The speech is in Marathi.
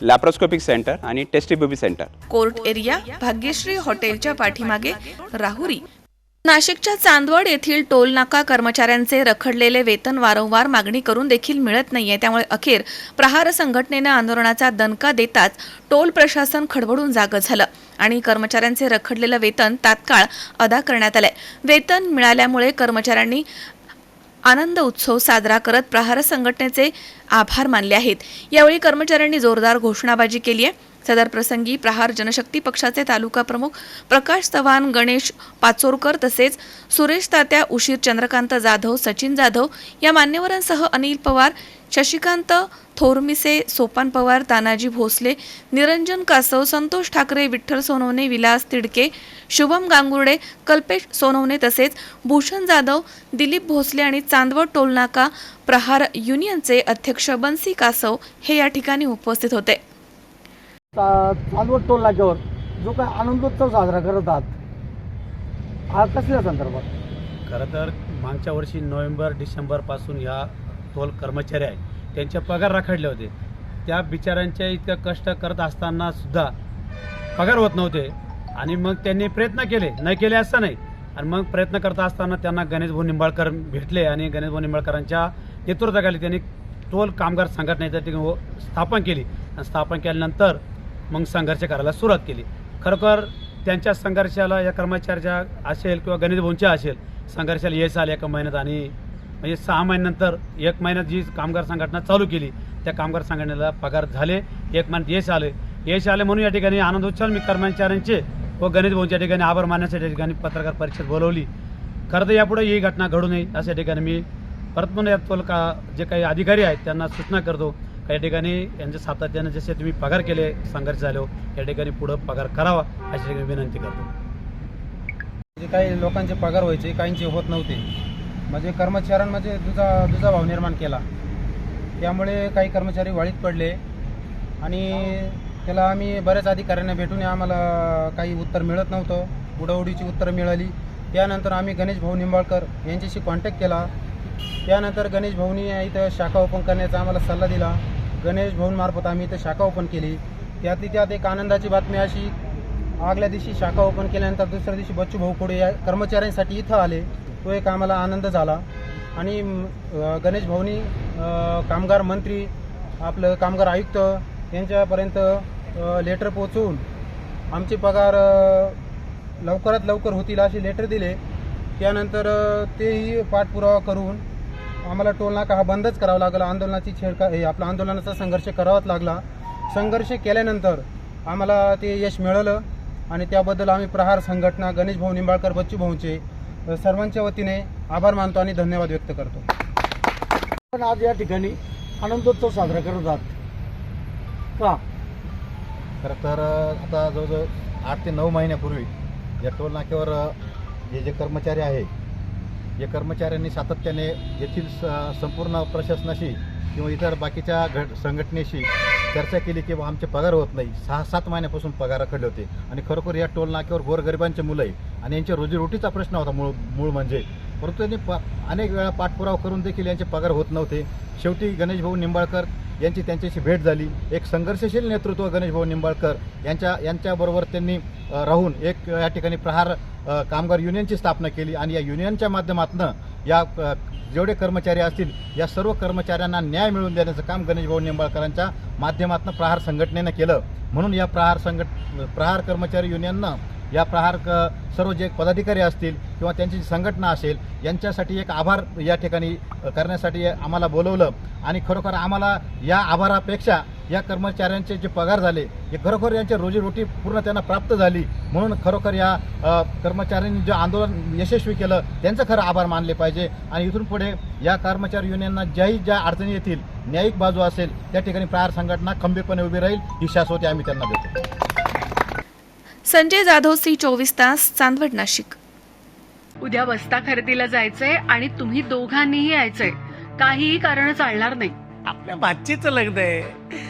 लॅप्रोस्कोपिक सेंटर आणि test tube baby centre court area Bhagyashree हॉटेलच्या पाठीमागे राहुरी. नाशिकच्या चांदवड येथील टोल नाका कर्मचाऱ्यांचे रखडलेले वेतन वारंवार मागणी करून देखील मिळत नाहीये. त्यामुळे अखेर प्रहार संघटनेनं आंदोलनाचा दणका देताच टोल प्रशासन खडबडून जागं झालं आणि कर्मचाऱ्यांचे रखडलेलं वेतन तात्काळ अदा करण्यात आलंय. वेतन मिळाल्यामुळे कर्मचाऱ्यांनी आनंद उत्सव साजरा करत प्रहार संघटनेचे आभार मानले आहेत. यावेळी कर्मचाऱ्यांनी जोरदार घोषणाबाजी केली आहे. सदर प्रसंगी प्रहार जनशक्ती पक्षाचे तालुका प्रमुख प्रकाश चव्हाण गणेश पाचोरकर तसेच सुरेश तात्या उशीर चंद्रकांत जाधव सचिन जाधव या मान्यवरांसह अनिल पवार शशिकांत थोरमिसे सोपान पवार तानाजी भोसले निरंजन कासव संतोष ठाकरे विठ्ठल सोनवणे विलास तिडके शुभम गांगुर्डे कल्पेश सोनवणे तसेच भूषण जाधव दिलीप भोसले आणि चांदवड टोलनाका प्रहार युनियनचे अध्यक्ष बन्सी कासव हे या ठिकाणी उपस्थित होते. चा- चालवत टोल नाक्यावर जो काय आनंदोत्सव साजरा करत आहात हा कसल्या संदर्भात? खरं तर मागच्या वर्षी नोव्हेंबर डिसेंबरपासून ह्या टोल कर्मचारी आहेत. त्यांचे पगार राखडले होते. त्या बिचाऱ्यांच्या इतकं कष्ट करत असताना सुद्धा पगार होत नव्हते. आणि मग त्यांनी प्रयत्न केले. नाही केले असं नाही. आणि मग प्रयत्न करत असताना त्यांना गणेश भाऊ निंबाळकर भेटले आणि गणेश भाऊ निंबाळकरांच्या नेतृत्वाखाली त्यांनी टोल कामगार संघटनेचं ठिकाणी हो- स्थापन केली. आणि स्थापन केल्यानंतर मग संघर्ष करायला सुरुवात केली. खरोखर त्यांच्या संघर्षाला या कर्मचाऱ्याच्या असेल किंवा गणेश भाऊंच्या असेल संघर्षाला यश आले एका महिन्यात आणि म्हणजे सहा महिन्यानंतर एक महिन्यात जी कामगार संघटना चालू केली त्या कामगार संघटनेला पगार झाले एक महिन्यात यश आले. यश आले म्हणून या ठिकाणी आनंदोत्सव मी कर्मचाऱ्यांचे व गणेश भाऊंच्या ठिकाणी आभार मानण्यासाठी या ठिकाणी पत्रकार परिषद बोलवली. खरं तर यापुढे ही घटना घडू नये अशा ठिकाणी मी परत पुन्हा का जे काही अधिकारी आहेत त्यांना सूचना करतो. काही ठिकाणी यांच्या सातत्याने जसे तुम्ही पगार केले संघर्ष झाले या ठिकाणी पुढं पगार करावा अशी ठिकाणी विनंती करतो. जे काही लोकांचे पगार व्हायचे काहींचे होत नव्हते. म्हणजे कर्मचाऱ्यांमध्ये दुजा दुजा भाव निर्माण केला. त्यामुळे काही कर्मचारी वाळीत पडले. आणि त्याला आम्ही बऱ्याच अधिकाऱ्यांना भेटून आम्हाला काही उत्तर मिळत नव्हतं. उडवडीची उत्तरं मिळाली. त्यानंतर आम्ही गणेश भाऊ निंबाळकर यांच्याशी कॉन्टॅक्ट केला. त्यानंतर गणेश भाऊनी इथं शाखा ओपन करण्याचा आम्हाला सल्ला दिला. गणेश भाऊंमार्फत आम्ही इथं शाखा ओपन केली. त्यातली त्यात एक आनंदाची बातमी अशी आगल्या दिवशी शाखा ओपन केल्यानंतर दुसऱ्या दिवशी बच्चू भाऊ खोडे या कर्मचाऱ्यांसाठी इथं आले. तो एक आम्हाला आनंद झाला. आणि गणेश भाऊनी कामगार मंत्री आपलं कामगार आयुक्त यांच्यापर्यंत लेटर पोचवून आमचे पगार लवकरात लवकर होतील असे लेटर दिले. त्यानंतर तेही पाठपुरावा करून आम्हाला टोल नाका हा बंदच करावा लागला. आंदोलनाची छेडका हे आपला आंदोलनाचा संघर्ष करावाच लागला. संघर्ष केल्यानंतर आम्हाला ते यश मिळालं. आणि त्याबद्दल आम्ही प्रहार संघटना गणेश भाऊ निंबाळकर बच्चू भाऊंचे सर्वांच्या वतीने आभार मानतो आणि धन्यवाद व्यक्त करतो. पण आज या ठिकाणी आनंदोत्सव साजरा करत आहात. का? खरं तर आता जवळजवळ आठ ते नऊ महिन्यापूर्वी या टोल नाक्यावर हे जे कर्मचारी आहे या कर्मचाऱ्यांनी सातत्याने येथील स संपूर्ण प्रशासनाशी किंवा इतर बाकीच्या घट संघटनेशी चर्चा केली की आमचे पगार होत नाही. सहा सात महिन्यापासून पगार रखडले होते. आणि खरोखर या टोल नाक्यावर गोरगरिबांचे मुलं आहे आणि यांच्या रोजीरोटीचा प्रश्न होता मूळ मूळ म्हणजे. परंतु त्यांनी प अनेक वेळा पाठपुरावा करून देखील यांचे पगार होत नव्हते. शेवटी गणेशभाऊ निंबाळकर यांची त्यांच्याशी भेट झाली. एक संघर्षशील नेतृत्व गणेशभाऊ निंबाळकर यांच्या यांच्याबरोबर त्यांनी राहून एक या ठिकाणी प्रहार कामगार युनियनची स्थापना केली. आणि या युनियनच्या माध्यमातून या जेवढे कर्मचारी असतील या सर्व कर्मचाऱ्यांना न्याय मिळवून देण्याचं काम गणेशभाऊ निंबाळकरांच्या माध्यमातून प्रहार संघटनेनं केलं. म्हणून या प्रहार संघट प्रहार कर्मचारी युनियननं या प्रहार क सर्व जे पदाधिकारी असतील किंवा त्यांची जी संघटना असेल यांच्यासाठी एक आभार या ठिकाणी करण्यासाठी आम्हाला बोलवलं. आणि खरोखर आम्हाला या आभारापेक्षा या कर्मचाऱ्यांचे जे पगार झाले हे खरोखर यांची रोजीरोटी पूर्ण त्यांना प्राप्त झाली. म्हणून खरोखर या कर्मचाऱ्यांनी जे आंदोलन यशस्वी केलं त्यांचं खरं आभार मानले पाहिजे. आणि इथून पुढे या कर्मचारी युनियनना ज्याही ज्या अडचणी येतील न्यायिक बाजू असेल त्या ठिकाणी प्रहार संघटना खंबीरपणे उभी राहील. ही शाश्वती आम्ही त्यांना देतो. संजय जाधव सी चोवीस तास चांदवड नाशिक. उद्या बस्ता खरेदीला जायचंय आणि तुम्ही दोघांनीही यायचंय. काहीही कारण चालणार नाही. आपल्या भाचीचं लग्न आहे.